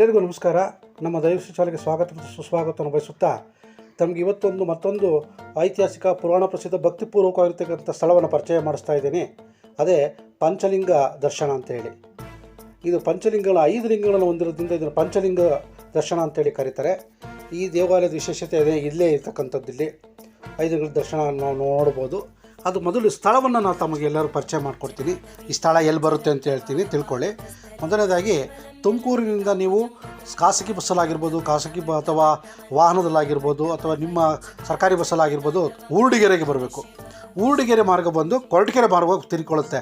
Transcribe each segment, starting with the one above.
ಎಲ್ಲರಿಗೂ ನಮಸ್ಕಾರ. ನಮ್ಮ ದೈವಶ್ರೀ ಶಾಲೆಗೆ ಸ್ವಾಗತ ಮತ್ತು ಸುಸ್ವಾಗತವನ್ನು ಬಯಸುತ್ತಾ ತಮಗೆ ಇವತ್ತೊಂದು ಮತ್ತೊಂದು ಐತಿಹಾಸಿಕ, ಪುರಾಣ ಪ್ರಸಿದ್ಧ, ಭಕ್ತಿಪೂರ್ವಕವಾಗಿರ್ತಕ್ಕಂಥ ಸ್ಥಳವನ್ನು ಪರಿಚಯ ಮಾಡಿಸ್ತಾ ಇದ್ದೀನಿ. ಅದೇ ಪಂಚಲಿಂಗ ದರ್ಶನ ಅಂತೇಳಿ. ಇದು ಪಂಚಲಿಂಗಗಳ ಐದು ಲಿಂಗಗಳನ್ನು ಹೊಂದಿರೋದ್ರಿಂದ ಇದನ್ನು ಪಂಚಲಿಂಗ ದರ್ಶನ ಅಂತೇಳಿ ಕರೀತಾರೆ. ಈ ದೇವಾಲಯದ ವಿಶೇಷತೆ ಇದೆ ಇಲ್ಲೇ ಇರ್ತಕ್ಕಂಥದ್ದು ಇಲ್ಲಿ. ಐದು ದರ್ಶನ ನಾವು ನೋಡ್ಬೋದು. ಅದು ಮೊದಲು ಸ್ಥಳವನ್ನು ನಾವು ತಮಗೆ ಎಲ್ಲರೂ ಪರಿಚಯ ಮಾಡಿಕೊಡ್ತೀನಿ. ಈ ಸ್ಥಳ ಎಲ್ಲಿ ಬರುತ್ತೆ ಅಂತ ಹೇಳ್ತೀನಿ, ತಿಳ್ಕೊಳ್ಳಿ. ಮೊದಲನೇದಾಗಿ, ತುಮಕೂರಿನಿಂದ ನೀವು ಖಾಸಗಿ ಬಸ್ಸಲ್ಲಾಗಿರ್ಬೋದು, ಖಾಸಗಿ ಬ ಅಥವಾ ವಾಹನದಲ್ಲಾಗಿರ್ಬೋದು, ಅಥವಾ ನಿಮ್ಮ ಸರ್ಕಾರಿ ಬಸ್ಸಲ್ಲಾಗಿರ್ಬೋದು ಊರ್ಡಿಗೆರೆಗೆ ಬರಬೇಕು. ಊರ್ಡಿಗೆರೆ ಮಾರ್ಗ ಬಂದು ಕೊರಟಗೆರೆ ಮಾರ್ಗವಾಗಿ ತಿರ್ಕೊಳ್ಳುತ್ತೆ.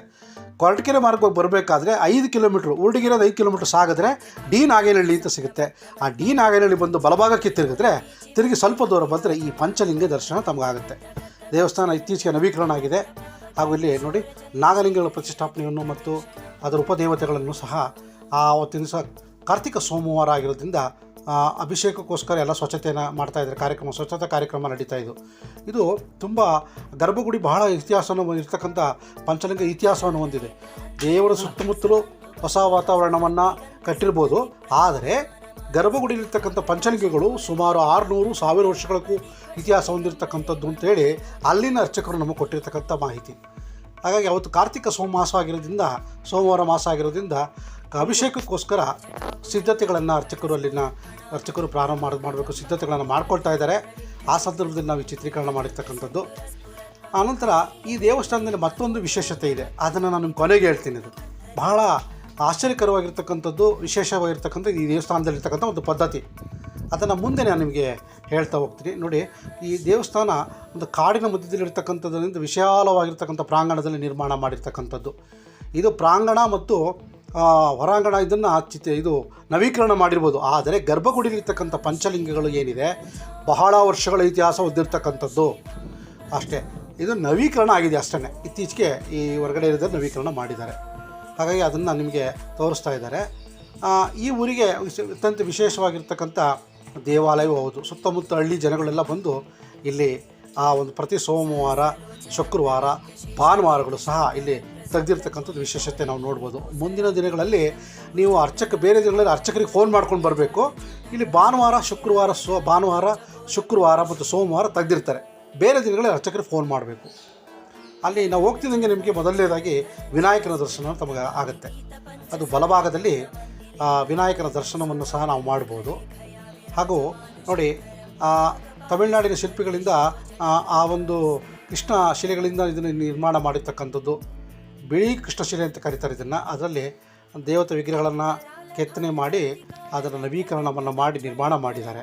ಕೊರಟಗೆರೆ ಮಾರ್ಗವಾಗಿ ಬರಬೇಕಾದ್ರೆ ಐದು ಕಿಲೋಮೀಟ್ರ್ ಊರ್ಡಿಗೆರೆದು ಐದು ಕಿಲೋಮೀಟ್ರ್ ಸಾಗಿದ್ರೆ ಡಿ ನಾಗೇನಹಳ್ಳಿ ಅಂತ ಸಿಗುತ್ತೆ. ಆ ಡಿ ನಾಗೇನಹಳ್ಳಿ ಬಂದು ಬಲಭಾಗಕ್ಕೆ ತಿರುಗಿದ್ರೆ, ತಿರುಗಿ ಸ್ವಲ್ಪ ದೂರ ಬಂದರೆ ಈ ಪಂಚಲಿಂಗ ದರ್ಶನ ತಮಗಾಗುತ್ತೆ. ದೇವಸ್ಥಾನ ಇತ್ತೀಚೆಗೆ ನವೀಕರಣ ಆಗಿದೆ. ಹಾಗೂ ಇಲ್ಲಿ ನೋಡಿ ನಾಗಲಿಂಗಗಳ ಪ್ರತಿಷ್ಠಾಪನೆಯನ್ನು ಮತ್ತು ಅದರ ಉಪದೇವತೆಗಳನ್ನು ಸಹ ಆವತ್ತಿನ ದಿವಸ ಕಾರ್ತಿಕ ಸೋಮವಾರ ಆಗಿರೋದ್ರಿಂದ ಅಭಿಷೇಕಕ್ಕೋಸ್ಕರ ಎಲ್ಲ ಸ್ವಚ್ಛತೆಯನ್ನು ಮಾಡ್ತಾ ಇದ್ದಾರೆ. ಕಾರ್ಯಕ್ರಮ, ಸ್ವಚ್ಛತಾ ಕಾರ್ಯಕ್ರಮ ನಡೀತಾ ಇದು. ಇದು ತುಂಬ ಗರ್ಭಗುಡಿ ಬಹಳ ಇತಿಹಾಸವನ್ನು ಇರ್ತಕ್ಕಂಥ ಪಂಚಲಿಂಗ ಇತಿಹಾಸವನ್ನು ಹೊಂದಿದೆ. ದೇವರ ಸುತ್ತಮುತ್ತಲೂ ಹೊಸ ವಾತಾವರಣವನ್ನು ಕಟ್ಟಿರ್ಬೋದು. ಆದರೆ ಗರ್ಭಗುಡಿಯಲ್ಲಿರ್ತಕ್ಕಂಥ ಪಂಚಲಿಂಗಗಳು ಸುಮಾರು ಆರುನೂರು ಸಾವಿರ ವರ್ಷಗಳಕ್ಕೂ ಇತಿಹಾಸ ಹೊಂದಿರತಕ್ಕಂಥದ್ದು ಅಂತೇಳಿ ಅಲ್ಲಿನ ಅರ್ಚಕರು ನಮಗೆ ಕೊಟ್ಟಿರ್ತಕ್ಕಂಥ ಮಾಹಿತಿ. ಹಾಗಾಗಿ ಅವತ್ತು ಕಾರ್ತಿಕ ಸೋಮಮಾಸ ಆಗಿರೋದ್ರಿಂದ, ಸೋಮವಾರ ಮಾಸ ಆಗಿರೋದ್ರಿಂದ ಅಭಿಷೇಕಕ್ಕೋಸ್ಕರ ಸಿದ್ಧತೆಗಳನ್ನು ಅರ್ಚಕರು ಅಲ್ಲಿನ ಅರ್ಚಕರು ಪ್ರಾರಂಭ ಮಾಡಿ, ಮಾಡಬೇಕು, ಸಿದ್ಧತೆಗಳನ್ನು ಮಾಡ್ಕೊಳ್ತಾ ಇದ್ದಾರೆ. ಆ ಸಂದರ್ಭದಲ್ಲಿ ನಾವು ಈ ಚಿತ್ರೀಕರಣ ಮಾಡಿರ್ತಕ್ಕಂಥದ್ದು. ಆನಂತರ ಈ ದೇವಸ್ಥಾನದಲ್ಲಿ ಮತ್ತೊಂದು ವಿಶೇಷತೆ ಇದೆ. ಅದನ್ನು ನಾನು ಕೊನೆಗೆ ಹೇಳ್ತೀನಿ ಅದು. ಬಹಳ ಆಶ್ಚರ್ಯಕರವಾಗಿರ್ತಕ್ಕಂಥದ್ದು, ವಿಶೇಷವಾಗಿರ್ತಕ್ಕಂಥ ಈ ದೇವಸ್ಥಾನದಲ್ಲಿರ್ತಕ್ಕಂಥ ಒಂದು ಪದ್ಧತಿ. ಅದನ್ನು ಮುಂದೆ ನಾನು ನಿಮಗೆ ಹೇಳ್ತಾ ಹೋಗ್ತೀನಿ. ನೋಡಿ, ಈ ದೇವಸ್ಥಾನ ಒಂದು ಕಾಡಿನ ಮಧ್ಯದಲ್ಲಿರ್ತಕ್ಕಂಥದ್ದರಿಂದ ವಿಶಾಲವಾಗಿರ್ತಕ್ಕಂಥ ಪ್ರಾಂಗಣದಲ್ಲಿ ನಿರ್ಮಾಣ ಮಾಡಿರ್ತಕ್ಕಂಥದ್ದು. ಇದು ಪ್ರಾಂಗಣ ಮತ್ತು ಹೊರಾಂಗಣ ಇದನ್ನು ಚಿತ್ ಇದು ನವೀಕರಣ ಮಾಡಿರ್ಬೋದು. ಆದರೆ ಗರ್ಭಗುಡಿಲಿರ್ತಕ್ಕಂಥ ಪಂಚಲಿಂಗಗಳು ಏನಿದೆ? ಬಹಳ ವರ್ಷಗಳ ಇತಿಹಾಸ ಹೊಂದಿರತಕ್ಕಂಥದ್ದು. ಅಷ್ಟೇ. ಇದು ನವೀಕರಣ ಆಗಿದೆ ಅಷ್ಟೇ ಇತ್ತೀಚೆಗೆ ಈ ಹೊರಗಡೆ ಇರೋದನ್ನು ನವೀಕರಣ ಮಾಡಿದ್ದಾರೆ. ಹಾಗಾಗಿ ಅದನ್ನು ನಿಮಗೆ ತೋರಿಸ್ತಾ ಇದ್ದಾರೆ. ಈ ಊರಿಗೆ ಅತ್ಯಂತ ವಿಶೇಷವಾಗಿರ್ತಕ್ಕಂಥ ದೇವಾಲಯವೂ ಹೌದು. ಸುತ್ತಮುತ್ತ ಹಳ್ಳಿ ಜನಗಳೆಲ್ಲ ಬಂದು ಇಲ್ಲಿ ಆ ಒಂದು ಪ್ರತಿ ಸೋಮವಾರ, ಶುಕ್ರವಾರ, ಭಾನುವಾರಗಳು ಸಹ ಇಲ್ಲಿ ತೆಗೆದಿರ್ತಕ್ಕಂಥದ್ದು ವಿಶೇಷತೆ ನಾವು ನೋಡ್ಬೋದು. ಮುಂದಿನ ದಿನಗಳಲ್ಲಿ ನೀವು ಅರ್ಚಕ, ಬೇರೆ ದಿನಗಳಲ್ಲಿ ಅರ್ಚಕರಿಗೆ ಫೋನ್ ಮಾಡ್ಕೊಂಡು ಬರಬೇಕು. ಇಲ್ಲಿ ಭಾನುವಾರ, ಶುಕ್ರವಾರ ಸೋ, ಭಾನುವಾರ, ಶುಕ್ರವಾರ ಮತ್ತು ಸೋಮವಾರ ತೆಗೆದಿರ್ತಾರೆ. ಬೇರೆ ದಿನಗಳಲ್ಲಿ ಅರ್ಚಕರಿಗೆ ಫೋನ್ ಮಾಡಬೇಕು. ಅಲ್ಲಿ ನಾವು ಹೋಗ್ತಿದ್ದಂಗೆ ನಿಮಗೆ ಮೊದಲನೇದಾಗಿ ವಿನಾಯಕನ ದರ್ಶನ ತಮಗೆ ಆಗುತ್ತೆ. ಅದು ಬಲಭಾಗದಲ್ಲಿ ವಿನಾಯಕನ ದರ್ಶನವನ್ನು ಸಹ ನಾವು ಮಾಡ್ಬೋದು. ಹಾಗೂ ನೋಡಿ ತಮಿಳುನಾಡಿನ ಶಿಲ್ಪಿಗಳಿಂದ ಆ, ಒಂದು ಕೃಷ್ಣ ಶಿಲೆಗಳಿಂದ ಇದನ್ನು ನಿರ್ಮಾಣ ಮಾಡಿರ್ತಕ್ಕಂಥದ್ದು. ಬಿಳಿ ಕೃಷ್ಣಶಿಲೆ ಅಂತ ಕರೀತಾರೆ ಇದನ್ನು. ಅದರಲ್ಲಿ ದೇವತೆ ವಿಗ್ರಹಗಳನ್ನು ಕೆತ್ತನೆ ಮಾಡಿ ಅದರ ನವೀಕರಣವನ್ನು ಮಾಡಿ ನಿರ್ಮಾಣ ಮಾಡಿದ್ದಾರೆ.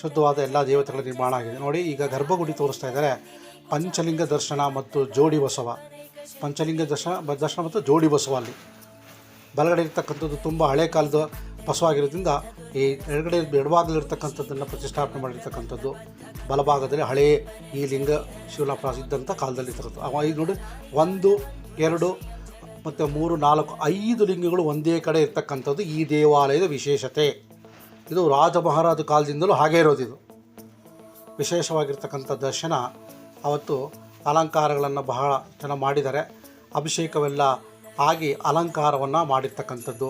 ಶುದ್ಧವಾದ ಎಲ್ಲ ದೇವತೆಗಳ ನಿರ್ಮಾಣ ಆಗಿದೆ. ನೋಡಿ ಈಗ ಗರ್ಭಗುಡಿ ತೋರಿಸ್ತಾ ಇದ್ದಾರೆ. ಪಂಚಲಿಂಗ ದರ್ಶನ ಮತ್ತು ಜೋಡಿ ಬಸವ. ಪಂಚಲಿಂಗ ದರ್ಶನ ದರ್ಶನ ಮತ್ತು ಜೋಡಿ ಬಸವ ಅಲ್ಲಿ. ಬಲಗಡೆ ಇರ್ತಕ್ಕಂಥದ್ದು ತುಂಬ ಹಳೆ ಕಾಲದ ಬಸವ ಆಗಿರೋದ್ರಿಂದ ಈ ಎಡಗಡೆ ಎಡಭಾಗದಲ್ಲಿರ್ತಕ್ಕಂಥದ್ದನ್ನು ಪ್ರತಿಷ್ಠಾಪನೆ ಮಾಡಿರ್ತಕ್ಕಂಥದ್ದು. ಬಲಭಾಗದಲ್ಲಿ ಹಳೆ ಈ ಲಿಂಗ ಶಿವಲಾಪ ಇದ್ದಂಥ ಕಾಲದಲ್ಲಿ ಇರ್ತಕ್ಕಂಥ ಐದು ನೋಡಿ ಒಂದು, ಎರಡು ಮತ್ತು ಮೂರು, ನಾಲ್ಕು, ಐದು ಲಿಂಗಗಳು ಒಂದೇ ಕಡೆ ಇರ್ತಕ್ಕಂಥದ್ದು ಈ ದೇವಾಲಯದ ವಿಶೇಷತೆ. ಇದು ರಾಜ ಮಹಾರಾಜ ಕಾಲದಿಂದಲೂ ಹಾಗೇ ಇರೋದಿದು ವಿಶೇಷವಾಗಿರ್ತಕ್ಕಂಥ ದರ್ಶನ ಅವತ್ತು ಅಲಂಕಾರಗಳನ್ನು ಬಹಳ ಜನ ಮಾಡಿದ್ದಾರೆ. ಅಭಿಷೇಕವೆಲ್ಲ ಆಗಿ ಅಲಂಕಾರವನ್ನು ಮಾಡಿರ್ತಕ್ಕಂಥದ್ದು.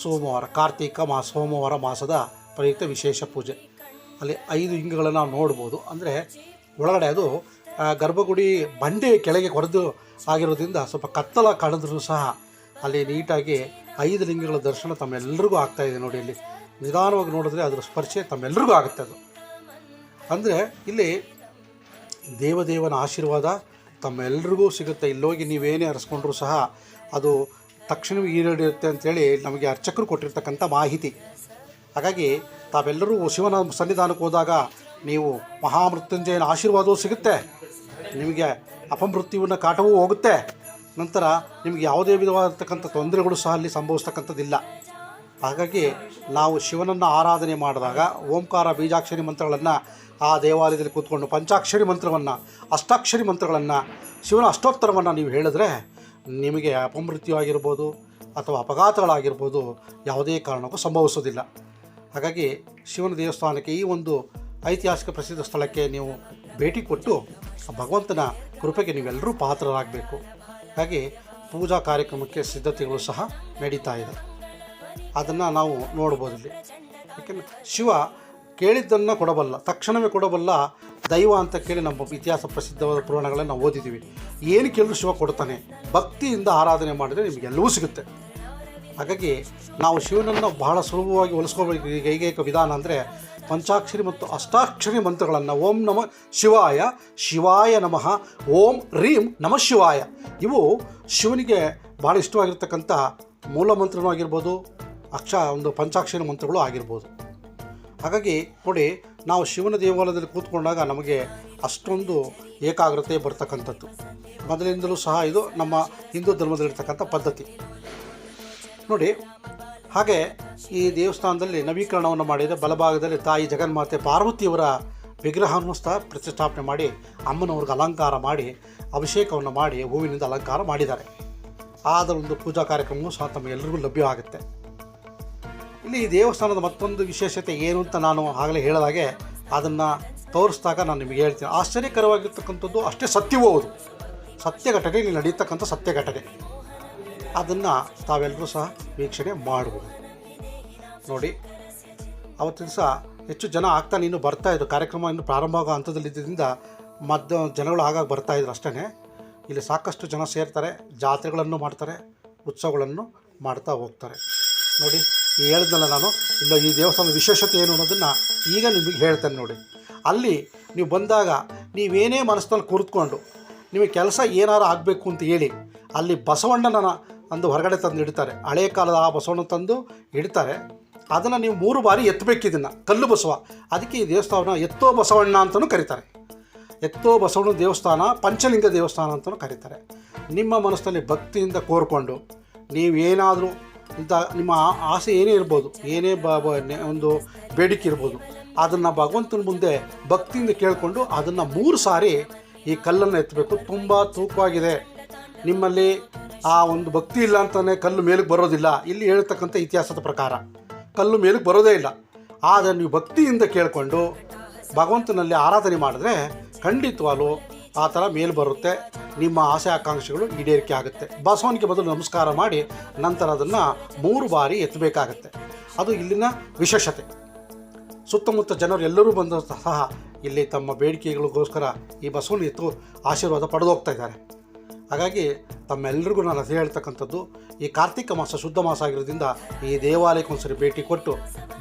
ಸೋಮವಾರ, ಕಾರ್ತಿಕ ಮಾ, ಸೋಮವಾರ ಮಾಸದ ಪ್ರಯುಕ್ತ ವಿಶೇಷ ಪೂಜೆ. ಅಲ್ಲಿ ಐದು ಹಿಂಗಗಳನ್ನು ನಾವು ನೋಡ್ಬೋದು. ಅಂದರೆ ಒಳಗಡೆ ಅದು ಗರ್ಭಗುಡಿ ಬಂಡೆ ಕೆಳಗೆ ಕೊರೆದು ಆಗಿರೋದ್ರಿಂದ ಸ್ವಲ್ಪ ಕತ್ತಲ ಕಳೆದ್ರೂ ಸಹ ಅಲ್ಲಿ ನೀಟಾಗಿ ಐದು ಲಿಂಗಗಳ ದರ್ಶನ ತಮ್ಮೆಲ್ಲರಿಗೂ ಆಗ್ತಾಯಿದೆ ನೋಡಿ ಇಲ್ಲಿ. ನಿಧಾನವಾಗಿ ನೋಡಿದ್ರೆ ಅದರ ಸ್ಪರ್ಶೆ ತಮ್ಮೆಲ್ಲರಿಗೂ ಆಗುತ್ತೆ ಅದು. ಅಂದರೆ ಇಲ್ಲಿ ದೇವದೇವನ ಆಶೀರ್ವಾದ ತಮ್ಮೆಲ್ರಿಗೂ ಸಿಗುತ್ತೆ. ಇಲ್ಲೋಗಿ ನೀವೇನೇ ಅರಸ್ಕೊಂಡ್ರೂ ಸಹ ಅದು ತಕ್ಷಣವೇ ಈಡೇರುತ್ತೆ ಅಂಥೇಳಿ ನಮಗೆ ಅರ್ಚಕರು ಕೊಟ್ಟಿರ್ತಕ್ಕಂಥ ಮಾಹಿತಿ. ಹಾಗಾಗಿ ತಾವೆಲ್ಲರೂ ಶಿವನ ಸನ್ನಿಧಾನಕ್ಕೆ ಹೋದಾಗ ನೀವು ಮಹಾಮೃತ್ಯುಂಜಯನ ಆಶೀರ್ವಾದವೂ ಸಿಗುತ್ತೆ. ನಿಮಗೆ ಅಪಮೃತ್ಯುವಿನ ಕಾಟವೂ ಹೋಗುತ್ತೆ. ನಂತರ ನಿಮಗೆ ಯಾವುದೇ ವಿಧವಾದತಕ್ಕಂಥ ತೊಂದರೆಗಳು ಸಹ ಅಲ್ಲಿ ಸಂಭವಿಸ್ತಕ್ಕಂಥದ್ದಿಲ್ಲ. ಹಾಗಾಗಿ ನಾವು ಶಿವನನ್ನು ಆರಾಧನೆ ಮಾಡಿದಾಗ ಓಂಕಾರ, ಬೀಜಾಕ್ಷರಿ ಮಂತ್ರಗಳನ್ನು ಆ ದೇವಾಲಯದಲ್ಲಿ ಕೂತ್ಕೊಂಡು, ಪಂಚಾಕ್ಷರಿ ಮಂತ್ರವನ್ನು, ಅಷ್ಟಾಕ್ಷರಿ ಮಂತ್ರಗಳನ್ನು, ಶಿವನ ಅಷ್ಟೋತ್ತರವನ್ನು ನೀವು ಹೇಳಿದ್ರೆ ನಿಮಗೆ ಅಪಮೃತ್ಯು ಆಗಿರ್ಬೋದು ಅಥವಾ ಅಪಘಾತಗಳಾಗಿರ್ಬೋದು ಯಾವುದೇ ಕಾರಣಕ್ಕೂ ಸಂಭವಿಸೋದಿಲ್ಲ. ಹಾಗಾಗಿ ಶಿವನ ದೇವಸ್ಥಾನಕ್ಕೆ ಈ ಒಂದು ಐತಿಹಾಸಿಕ ಪ್ರಸಿದ್ಧ ಸ್ಥಳಕ್ಕೆ ನೀವು ಭೇಟಿ ಕೊಟ್ಟು ಭಗವಂತನ ಕೃಪೆಗೆ ನೀವೆಲ್ಲರೂ ಪಾತ್ರರಾಗಬೇಕು. ಹಾಗೆ ಪೂಜಾ ಕಾರ್ಯಕ್ರಮಕ್ಕೆ ಸಿದ್ಧತೆಗಳು ಸಹ ನಡೀತಾ ಇದೆ. ಅದನ್ನು ನಾವು ನೋಡ್ಬೋದು ಇಲ್ಲಿ. ಯಾಕೆಂದರೆ ಶಿವ ಕೇಳಿದ್ದನ್ನು ಕೊಡಬಲ್ಲ, ತಕ್ಷಣವೇ ಕೊಡಬಲ್ಲ ದೈವ ಅಂತ ಕೇಳಿ ನಮ್ಮ ಇತಿಹಾಸ ಪ್ರಸಿದ್ಧವಾದ ಪುರಾಣಗಳನ್ನು ನಾವು ಓದಿದ್ದೀವಿ. ಏನು ಕೇಳಿದ್ರು ಶಿವ ಕೊಡ್ತಾನೆ. ಭಕ್ತಿಯಿಂದ ಆರಾಧನೆ ಮಾಡಿದರೆ ನಿಮಗೆಲ್ಲವೂ ಸಿಗುತ್ತೆ. ಹಾಗಾಗಿ ನಾವು ಶಿವನನ್ನು ಬಹಳ ಸುಲಭವಾಗಿ ಹೊಲಿಸ್ಕೋಬೇಕು ಈಗ ಏಕೈಕ ವಿಧಾನ ಅಂದರೆ ಪಂಚಾಕ್ಷರಿ ಮತ್ತು ಅಷ್ಟಾಕ್ಷರಿ ಮಂತ್ರಗಳನ್ನು ಓಂ ನಮ ಶಿವಾಯ ಶಿವಾಯ ನಮಃ, ಓಂ ರೀಂ ನಮಃ ಶಿವಾಯ. ಇವು ಶಿವನಿಗೆ ಭಾಳ ಇಷ್ಟವಾಗಿರ್ತಕ್ಕಂಥ ಮೂಲ ಮಂತ್ರನೂ ಆಗಿರ್ಬೋದು ಅಕ್ಷ ಒಂದು ಪಂಚಾಕ್ಷರಿ ಮಂತ್ರಗಳು ಆಗಿರ್ಬೋದು. ಹಾಗಾಗಿ ನೋಡಿ, ನಾವು ಶಿವನ ದೇವಾಲಯದಲ್ಲಿ ಕೂತ್ಕೊಂಡಾಗ ನಮಗೆ ಅಷ್ಟೊಂದು ಏಕಾಗ್ರತೆ ಬರ್ತಕ್ಕಂಥದ್ದು. ಮೊದಲಿಂದಲೂ ಸಹ ಇದು ನಮ್ಮ ಹಿಂದೂ ಧರ್ಮದಲ್ಲಿರ್ತಕ್ಕಂಥ ಪದ್ಧತಿ. ನೋಡಿ, ಹಾಗೆ ಈ ದೇವಸ್ಥಾನದಲ್ಲಿ ನವೀಕರಣವನ್ನು ಮಾಡಿದ ಬಲಭಾಗದಲ್ಲಿ ತಾಯಿ ಜಗನ್ಮಾತೆ ಪಾರ್ವತಿಯವರ ವಿಗ್ರಹವನ್ನು ಸಹ ಪ್ರತಿಷ್ಠಾಪನೆ ಮಾಡಿ, ಅಮ್ಮನವ್ರಿಗೆ ಅಲಂಕಾರ ಮಾಡಿ, ಅಭಿಷೇಕವನ್ನು ಮಾಡಿ, ಹೂವಿನಿಂದ ಅಲಂಕಾರ ಮಾಡಿದ್ದಾರೆ. ಆದ ಒಂದು ಪೂಜಾ ಕಾರ್ಯಕ್ರಮವೂ ಸಹ ತಮಗೆಲ್ಲರಿಗೂ ಲಭ್ಯವಾಗುತ್ತೆ. ಇಲ್ಲಿ ಈ ದೇವಸ್ಥಾನದ ಮತ್ತೊಂದು ವಿಶೇಷತೆ ಏನು ಅಂತ ನಾನು ಆಗಲೇ ಹೇಳಿದಾಗೆ ಅದನ್ನು ತೋರಿಸಿದಾಗ ನಾನು ನಿಮಗೆ ಹೇಳ್ತೀನಿ. ಆಶ್ಚರ್ಯಕರವಾಗಿರ್ತಕ್ಕಂಥದ್ದು ಅಷ್ಟೇ ಸತ್ಯವೂ ಹೌದು. ಸತ್ಯ ಘಟನೆ ಇಲ್ಲಿ ನಡೀತಕ್ಕಂಥ ಸತ್ಯ ಘಟನೆ ಅದನ್ನು ತಾವೆಲ್ಲರೂ ಸಹ ವೀಕ್ಷಣೆ ಮಾಡಬಹುದು ನೋಡಿ, ಅವತ್ತಿನ ಸಹ ಹೆಚ್ಚು ಜನ ಆಗ್ತಾನೆ, ಇನ್ನೂ ಬರ್ತಾ ಇದ್ದರು ಕಾರ್ಯಕ್ರಮ ಇನ್ನು ಪ್ರಾರಂಭ ಆಗೋ ಹಂತದಲ್ಲಿದ್ದರಿಂದ ಮಧ್ಯ ಜನಗಳು ಆಗಾಗ ಬರ್ತಾ ಇದ್ರು ಅಷ್ಟೇ ಇಲ್ಲಿ ಸಾಕಷ್ಟು ಜನ ಸೇರ್ತಾರೆ, ಜಾತ್ರೆಗಳನ್ನು ಮಾಡ್ತಾರೆ, ಉತ್ಸವಗಳನ್ನು ಮಾಡ್ತಾ ಹೋಗ್ತಾರೆ. ನೋಡಿ ಹೇಳಿದ್ನಲ್ಲ ನಾನು, ಇಲ್ಲ ಈ ದೇವಸ್ಥಾನದ ವಿಶೇಷತೆ ಏನು ಅನ್ನೋದನ್ನು ಈಗ ನಿಮಗೆ ಹೇಳ್ತೇನೆ ನೋಡಿ. ಅಲ್ಲಿ ನೀವು ಬಂದಾಗ ನೀವೇನೇ ಮನಸ್ಸಿನಲ್ಲಿ ಕುರಿತುಕೊಂಡು ನಿಮಗೆ ಕೆಲಸ ಏನಾರು ಆಗಬೇಕು ಅಂತ ಹೇಳಿ, ಅಲ್ಲಿ ಬಸವಣ್ಣನ ಅಂದು ಹೊರಗಡೆ ತಂದು ಇಡ್ತಾರೆ. ಹಳೆ ಕಾಲದ ಆ ಬಸವಣ್ಣ ತಂದು ಇಡ್ತಾರೆ. ಅದನ್ನು ನೀವು ಮೂರು ಬಾರಿ ಎತ್ತಬೇಕು ಇದನ್ನು, ಕಲ್ಲು ಬಸವ. ಅದಕ್ಕೆ ಈ ದೇವಸ್ಥಾನ ಎತ್ತೋ ಬಸವಣ್ಣ ಅಂತಲೂ ಕರೀತಾರೆ. ಎತ್ತೋ ಬಸವಣ್ಣ ದೇವಸ್ಥಾನ ಪಂಚಲಿಂಗ ದೇವಸ್ಥಾನ ಅಂತಲೂ ಕರೀತಾರೆ. ನಿಮ್ಮ ಮನಸ್ಸಿನಲ್ಲಿ ಭಕ್ತಿಯಿಂದ ಕೋರ್ಕೊಂಡು ನೀವೇನಾದರೂ ಇಂಥ ನಿಮ್ಮ ಆಸೆ ಏನೇ ಇರ್ಬೋದು, ಏನೇ ಬ ಒಂದು ಬೇಡಿಕೆ ಇರ್ಬೋದು, ಅದನ್ನು ಭಗವಂತನ ಮುಂದೆ ಭಕ್ತಿಯಿಂದ ಕೇಳಿಕೊಂಡು ಅದನ್ನು ಮೂರು ಸಾರಿ ಈ ಕಲ್ಲನ್ನು ಎತ್ತಬೇಕು. ತುಂಬ ತೂಕವಾಗಿದೆ. ನಿಮ್ಮಲ್ಲಿ ಆ ಒಂದು ಭಕ್ತಿ ಇಲ್ಲ ಅಂತಲೇ ಕಲ್ಲು ಮೇಲಕ್ಕೆ ಬರೋದಿಲ್ಲ. ಇಲ್ಲಿ ಹೇಳ್ತಕ್ಕಂಥ ಇತಿಹಾಸದ ಪ್ರಕಾರ ಕಲ್ಲು ಮೇಲಕ್ಕೆ ಬರೋದೇ ಇಲ್ಲ. ಆದರೆ ನೀವು ಭಕ್ತಿಯಿಂದ ಕೇಳಿಕೊಂಡು ಭಗವಂತನಲ್ಲಿ ಆರಾಧನೆ ಮಾಡಿದ್ರೆ ಖಂಡಿತವಾಗಲೂ ಆ ಥರ ಮೇಲೆ ಬರುತ್ತೆ. ನಿಮ್ಮ ಆಸೆ ಆಕಾಂಕ್ಷೆಗಳು ಈಡೇರಿಕೆ ಆಗುತ್ತೆ. ಬಸವನಿಗೆ ಬದಲು ನಮಸ್ಕಾರ ಮಾಡಿ ನಂತರ ಅದನ್ನು ಮೂರು ಬಾರಿ ಎತ್ತಬೇಕಾಗತ್ತೆ. ಅದು ಇಲ್ಲಿನ ವಿಶೇಷತೆ. ಸುತ್ತಮುತ್ತ ಜನರು ಎಲ್ಲರೂ ಬಂದ ಸಹ ಇಲ್ಲಿ ತಮ್ಮ ಬೇಡಿಕೆಗಳಿಗೋಸ್ಕರ ಈ ಬಸವನ ಎತ್ತು ಆಶೀರ್ವಾದ ಪಡೆದು ಹೋಗ್ತಾ ಇದ್ದಾರೆ. ಹಾಗಾಗಿ ತಮ್ಮೆಲ್ಲರಿಗೂ ನಾನು ಅದೇ ಹೇಳ್ತಕ್ಕಂಥದ್ದು, ಈ ಕಾರ್ತಿಕ ಮಾಸ ಶುದ್ಧ ಮಾಸ ಆಗಿರೋದ್ರಿಂದ ಈ ದೇವಾಲಯಕ್ಕೆ ಒಂದ್ಸರಿ ಭೇಟಿ ಕೊಟ್ಟು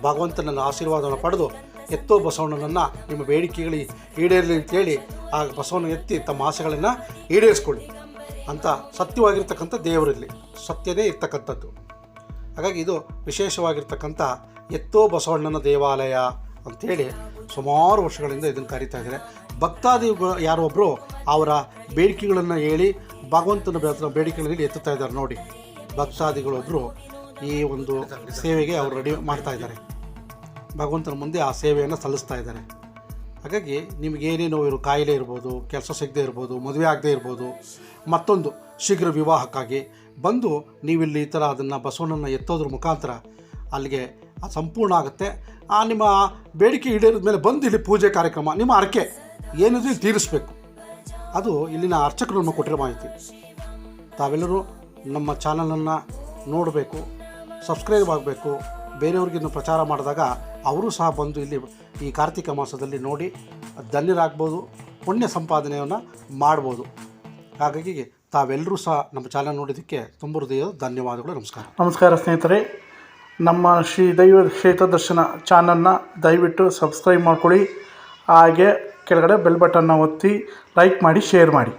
ಭಗವಂತನನ್ನು ಆಶೀರ್ವಾದವನ್ನು ಪಡೆದು ಎತ್ತೋ ಬಸವಣ್ಣನನ್ನು ನಿಮ್ಮ ಬೇಡಿಕೆಗಳು ಈಡೇರಲಿ ಅಂತೇಳಿ ಆ ಬಸವನ್ನು ಎತ್ತಿ ತಮ್ಮ ಆಸೆಗಳನ್ನು ಈಡೇರಿಸ್ಕೊಳ್ಳಿ ಅಂತ ಸತ್ಯವಾಗಿರ್ತಕ್ಕಂಥ ದೇವರಲ್ಲಿ ಸತ್ಯನೇ ಇರ್ತಕ್ಕಂಥದ್ದು. ಹಾಗಾಗಿ ಇದು ವಿಶೇಷವಾಗಿರ್ತಕ್ಕಂಥ ಎತ್ತೋ ಬಸವಣ್ಣನ ದೇವಾಲಯ ಅಂಥೇಳಿ ಸುಮಾರು ವರ್ಷಗಳಿಂದ ಇದನ್ನು ಕರೀತಾ ಇದ್ದಾರೆ. ಭಕ್ತಾದಿ ಯಾರೊಬ್ಬರು ಅವರ ಬೇಡಿಕೆಗಳನ್ನು ಹೇಳಿ ಭಗವಂತನ ಬೇಡಿಕೆಗಳಲ್ಲಿ ಎತ್ತುತ್ತಾ ಇದ್ದಾರೆ ನೋಡಿ. ಭಕ್ತಾದಿಗಳೊಬ್ಬರು ಈ ಒಂದು ಸೇವೆಗೆ ಅವರು ರೆಡಿ ಮಾಡ್ತಾ ಇದ್ದಾರೆ. ಭಗವಂತನ ಮುಂದೆ ಆ ಸೇವೆಯನ್ನು ಸಲ್ಲಿಸ್ತಾ ಇದ್ದಾರೆ. ಹಾಗಾಗಿ ನಿಮಗೇನೇನೋ ಇರೋ ಕಾಯಿಲೆ ಇರ್ಬೋದು, ಕೆಲಸ ಸಿಗದೆ ಇರ್ಬೋದು, ಮದುವೆ ಆಗದೆ ಇರ್ಬೋದು, ಮತ್ತೊಂದು ಶೀಘ್ರ ವಿವಾಹಕ್ಕಾಗಿ ಬಂದು ನೀವಿಲ್ಲಿ ಈ ಥರ ಅದನ್ನು ಬಸವನನ್ನು ಎತ್ತೋದ್ರ ಮುಖಾಂತರ ಅಲ್ಲಿಗೆ ಸಂಪೂರ್ಣ ಆಗುತ್ತೆ. ಆ ನಿಮ್ಮ ಬೇಡಿಕೆ ಈಡೇರಿದ ಮೇಲೆ ಬಂದು ಇಲ್ಲಿ ಪೂಜೆ ಕಾರ್ಯಕ್ರಮ, ನಿಮ್ಮ ಅರಕೆ ಏನಿದೆ ತೀರಿಸಬೇಕು. ಅದು ಇಲ್ಲಿನ ಅರ್ಚಕರು ನಮಗೆ ಕೊಟ್ಟಿರೋ ಮಾಹಿತಿ. ತಾವೆಲ್ಲರೂ ನಮ್ಮ ಚಾನಲನ್ನು ನೋಡಬೇಕು, ಸಬ್ಸ್ಕ್ರೈಬ್ ಆಗಬೇಕು. ಬೇರೆಯವ್ರಿಗೆ ಪ್ರಚಾರ ಮಾಡಿದಾಗ ಅವರು ಸಹ ಬಂದು ಇಲ್ಲಿ ಈ ಕಾರ್ತಿಕ ಮಾಸದಲ್ಲಿ ನೋಡಿ ಧನ್ಯರಾಗ್ಬೋದು, ಪುಣ್ಯ ಸಂಪಾದನೆಯನ್ನು ಮಾಡ್ಬೋದು. ಹಾಗಾಗಿ ತಾವೆಲ್ಲರೂ ಸಹ ನಮ್ಮ ಚಾನಲ್ ನೋಡಿದ್ದಕ್ಕೆ ತುಂಬ ಹೃದಯದ ಧನ್ಯವಾದಗಳು, ನಮಸ್ಕಾರ. ನಮಸ್ಕಾರ ಸ್ನೇಹಿತರೆ. ನಮ್ಮ ಶ್ರೀ ದೈವ ಕ್ಷೇತ್ರ ದರ್ಶನ ಚಾನಲ್ನ ದಯವಿಟ್ಟು ಸಬ್ಸ್ಕ್ರೈಬ್ ಮಾಡ್ಕೊಳ್ಳಿ. ಹಾಗೆ ಕೆಳಗಡೆ ಬೆಲ್ ಬಟನ್ನ ಒತ್ತಿ ಲೈಕ್ ಮಾಡಿ ಶೇರ್ ಮಾಡಿ.